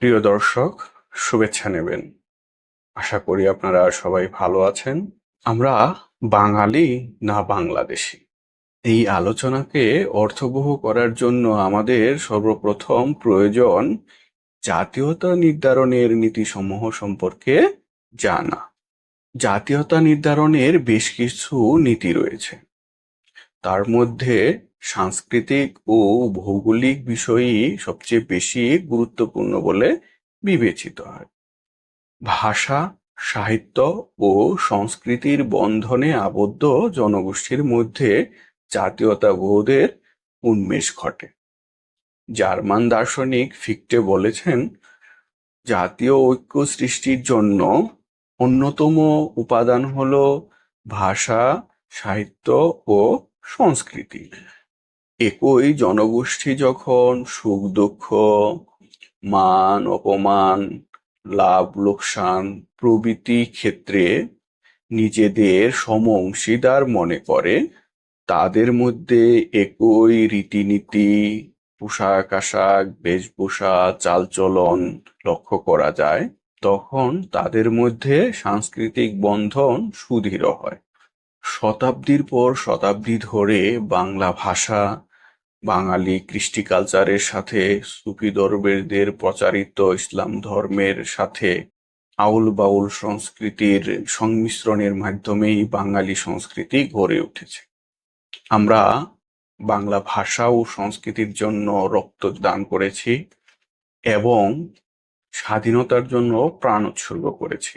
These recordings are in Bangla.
প্রিয় দর্শক, শুভেচ্ছা নেবেন। আশা করি আপনারা সবাই ভালো আছেন। আমরা বাঙালি না বাংলাদেশি? এই আলোচনাকে অর্থবহ করার জন্য আমাদের সর্বপ্রথম প্রয়োজন জাতীয়তা নির্ধারণের নীতিসমূহ সম্পর্কে জানা। জাতীয়তা নির্ধারণের বেশ কিছু নীতি রয়েছে। তার মধ্যে সাংস্কৃতিক ও ভৌগোলিক বিষয়ই সবচেয়ে বেশি গুরুত্বপূর্ণ বলে বিবেচিত হয়। ভাষা, সাহিত্য ও সংস্কৃতির বন্ধনে আবদ্ধ জনগোষ্ঠীর মধ্যে জাতীয়তাবোধের উন্মেষ ঘটে। জার্মান দার্শনিক ফিক্টে বলেছেন, জাতীয় ঐক্য সৃষ্টির জন্য অন্যতম উপাদান হলো ভাষা, সাহিত্য ও সংস্কৃতি। একই জনগোষ্ঠী যখন সুখ, দুঃখ, মান, অপমান, লাভ, লোকসান প্রভৃতি ক্ষেত্রে নিজেদের সম অংশীদার মনে করে, তাদের মধ্যে একই রীতিনীতি, পোশাক, আশাক, বেশভূষা, চালচলন লক্ষ্য করা যায়, তখন তাদের মধ্যে সাংস্কৃতিক বন্ধন সুদৃঢ় হয়। শতাব্দীর পর শতাব্দী ধরে বাংলা ভাষা বাঙালি কৃষ্টি কালচারের সাথে, সুফি দরবেরদের প্রচারিত ইসলাম ধর্মের সাথে, আউল বাউল সংস্কৃতির সংমিশ্রণের মাধ্যমেই বাঙালি সংস্কৃতি গড়ে উঠেছে। আমরা বাংলা ভাষা ও সংস্কৃতির জন্য রক্ত দান করেছি এবং স্বাধীনতার জন্য প্রাণ উৎসর্গ করেছি।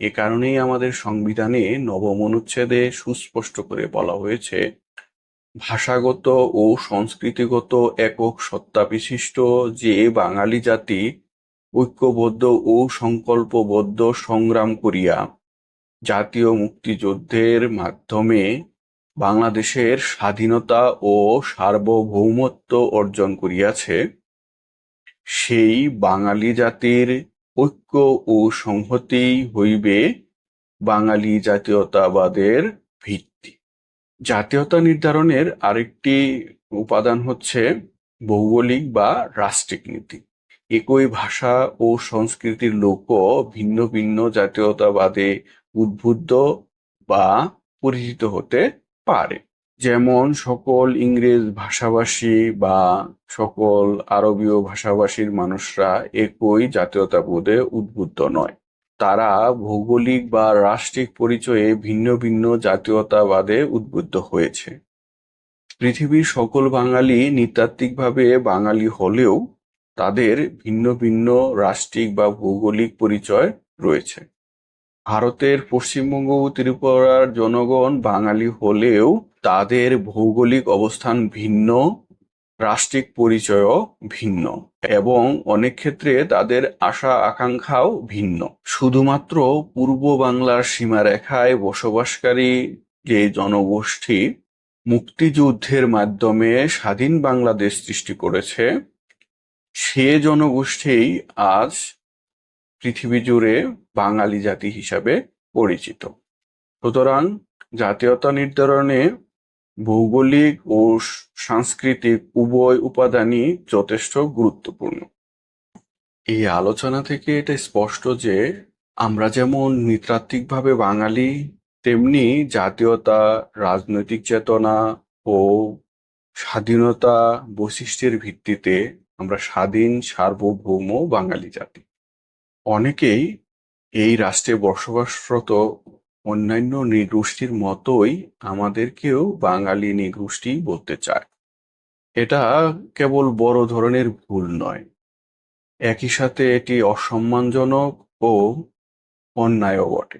এ কারণেই আমাদের সংবিধানে নবম অনুচ্ছেদে সুস্পষ্ট করে বলা হয়েছে ভাষাগত ও সংস্কৃতিগত একক সত্তা বিশিষ্ট যে বাঙালি জাতি ঐক্যবদ্ধ ও সংকল্পবদ্ধ সংগ্রাম করিয়া জাতীয় মুক্তিযুদ্ধের মাধ্যমে বাংলাদেশের স্বাধীনতা ও সার্বভৌমত্ব অর্জন করিয়াছে, সেই বাঙালি জাতির ঐক্য ও সংহতি হইবে বাঙালি জাতীয়তাবাদের ভিত্তি। জাতীয়তা নির্ধারণের আরেকটি উপাদান হচ্ছে ভৌগোলিক বা রাষ্ট্রিক নীতি। একই ভাষা ও সংস্কৃতির লোকও ভিন্ন ভিন্ন জাতীয়তাবাদে উদ্বুদ্ধ বা পরিচিত হতে পারে। যেমন সকল ইংরেজ ভাষাভাষী বা সকল আরবীয় ভাষাভাষীর মানুষরা একই জাতীয়তাবোধে উদ্বুদ্ধ নয়। তারা ভৌগোলিক বা রাষ্ট্রিক পরিচয়ে ভিন্ন ভিন্ন জাতীয়তাবাদে উদ্বুদ্ধ হয়েছে। পৃথিবীর সকল বাঙালি নৃতাত্ত্বিকভাবে বাঙালি হলেও তাদের ভিন্ন ভিন্ন রাষ্ট্রিক বা ভৌগোলিক পরিচয় রয়েছে। ভারতের পশ্চিমবঙ্গ ও ত্রিপুরার জনগণ বাঙালি হলেও তাদের ভৌগোলিক অবস্থান ভিন্ন রাষ্ট্রিক পরিচয়ও ভিন্ন এবং অনেক ক্ষেত্রে তাদের আশা আকাঙ্ক্ষাও ভিন্ন। শুধুমাত্র পূর্ব বাংলার সীমারেখায় বসবাসকারী যে জনগোষ্ঠী মুক্তিযুদ্ধের মাধ্যমে স্বাধীন বাংলাদেশ সৃষ্টি করেছে, সে জনগোষ্ঠীই আজ পৃথিবী জুড়ে বাঙালি জাতি হিসাবে পরিচিত। সুতরাং জাতীয়তা নির্ধারণে ভৌগোলিক ও সাংস্কৃতিক উভয় উপাদানই যথেষ্ট গুরুত্বপূর্ণ। এই আলোচনা থেকে এটা স্পষ্ট যে আমরা যেমন নৃতাত্ত্বিকভাবে বাঙালি, তেমনি জাতীয়তা, রাজনৈতিক চেতনা ও স্বাধীনতা বৈশিষ্ট্যের ভিত্তিতে আমরা স্বাধীন, সার্বভৌম বাঙালি জাতি। অনেকেই এই রাষ্ট্রে বসবাসরত অন্যান্য নৃগোষ্ঠীর মতোই আমাদেরকেও বাঙালি নৃগোষ্ঠী বলতে চায়। এটা কেবল বড় ধরনের ভুল নয়। একই সাথে এটি অসম্মানজনক ও অন্যায়ও বটে।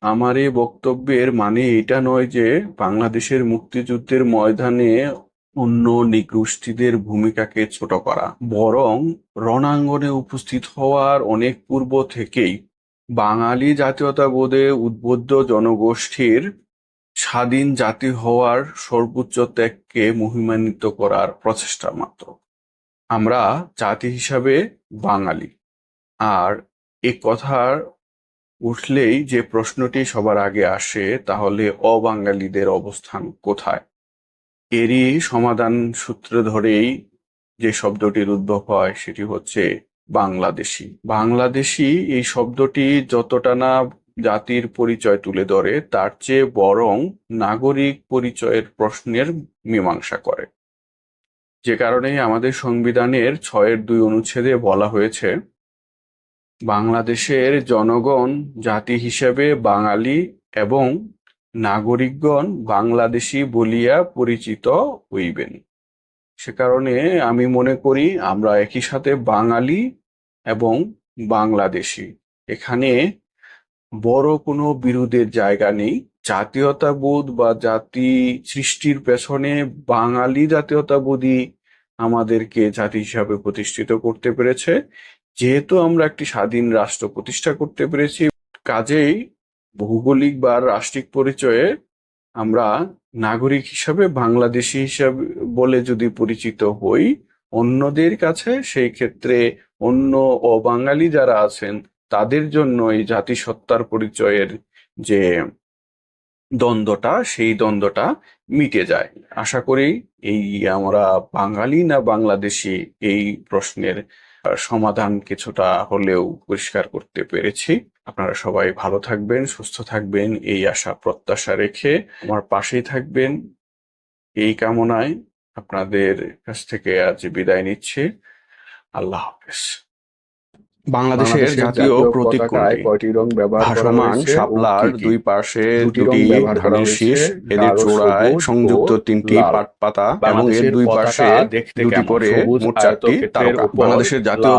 আমার এই বক্তব্যের মানে এটা নয় যে বাংলাদেশের মুক্তিযুদ্ধের ময়দানে অন্য নৃগোষ্ঠীদের ভূমিকাকে ছোট করা, বরং রণাঙ্গনে উপস্থিত হওয়ার অনেক পূর্ব থেকেই বাঙালি জাতীয়তাবোধে উদ্বুদ্ধ জনগোষ্ঠীর স্বাধীন জাতি হওয়ার সর্বোচ্চ ত্যাগকে মহিমান্বিত করার প্রচেষ্টা মাত্র। আমরা জাতি হিসাবে বাঙালি। আর এ কথার উঠলেই যে প্রশ্নটি সবার আগে আসে, তাহলে অবাঙালিদের অবস্থান কোথায়? এরই সমাধান সূত্র ধরেই যে শব্দটির উদ্ভব হয়, সেটি হচ্ছে বাংলাদেশী। বাংলাদেশী এই শব্দটি যতটা না জাতির পরিচয় তুলে ধরে, তার চেয়ে বরং নাগরিক পরিচয়ের প্রশ্নের মীমাংসা করে। যে কারণে আমাদের সংবিধানের ছয়ের দুই অনুচ্ছেদে বলা হয়েছে, বাংলাদেশের জনগণ, জাতি হিসেবে বাঙালি এবং নাগরিকগণ বাংলাদেশী বলিয়া পরিচিত হইবেন। সে কারণে আমি মনে করি আমরা একই সাথে বাঙালি এবং বাংলাদেশি। এখানে বড় কোনো বিরোধের জায়গা নেই। জাতীয়তাবোধ বা জাতি সৃষ্টির পেছনে বাঙালি জাতীয়তাবোধই আমাদেরকে জাতি হিসাবে প্রতিষ্ঠিত করতে পেরেছে। যেহেতু আমরা একটি স্বাধীন রাষ্ট্র প্রতিষ্ঠা করতে পেরেছি, কাজেই ভৌগোলিক বা রাষ্ট্রিক পরিচয়ে আমরা নাগরিক হিসাবে, বাংলাদেশি হিসাবে বলে যদি পরিচিত হই, অন্যদের কাছে সেই ক্ষেত্রে অন্য অবাঙালি যারা আছেন, তাদের জন্য এই জাতিসত্তার পরিচয়ের যে দ্বন্দ্বটা, সেই দ্বন্দ্বটা মিটে যায়। আশা করি এই আমরা বাঙালি না বাংলাদেশি এই প্রশ্নের সমাধান কিছুটা হলেও পরিষ্কার করতে পেরেছি। আপনারা সবাই ভালো থাকবেন সুস্থ থাকবেন। এই আশা প্রত্যাশা রেখে আমার পাশেই থাকবেন। এই কামনায় আপনাদের কাছ থেকে আজ বিদায় নিচ্ছি। আল্লাহ হাফেজ। বাংলাদেশের জাতীয় প্রতীক কয়টি রং ব্যবহার করা ভাসমান শাপলার? দুই পাশে দুটি ধানের শীষ এদের চূড়ায় সংযুক্ত তিনটি। পাট পাতা এবং এর দুই পাশে দেখতে দুটি করে মোট চারটি তারকা। বাংলাদেশের জাতীয়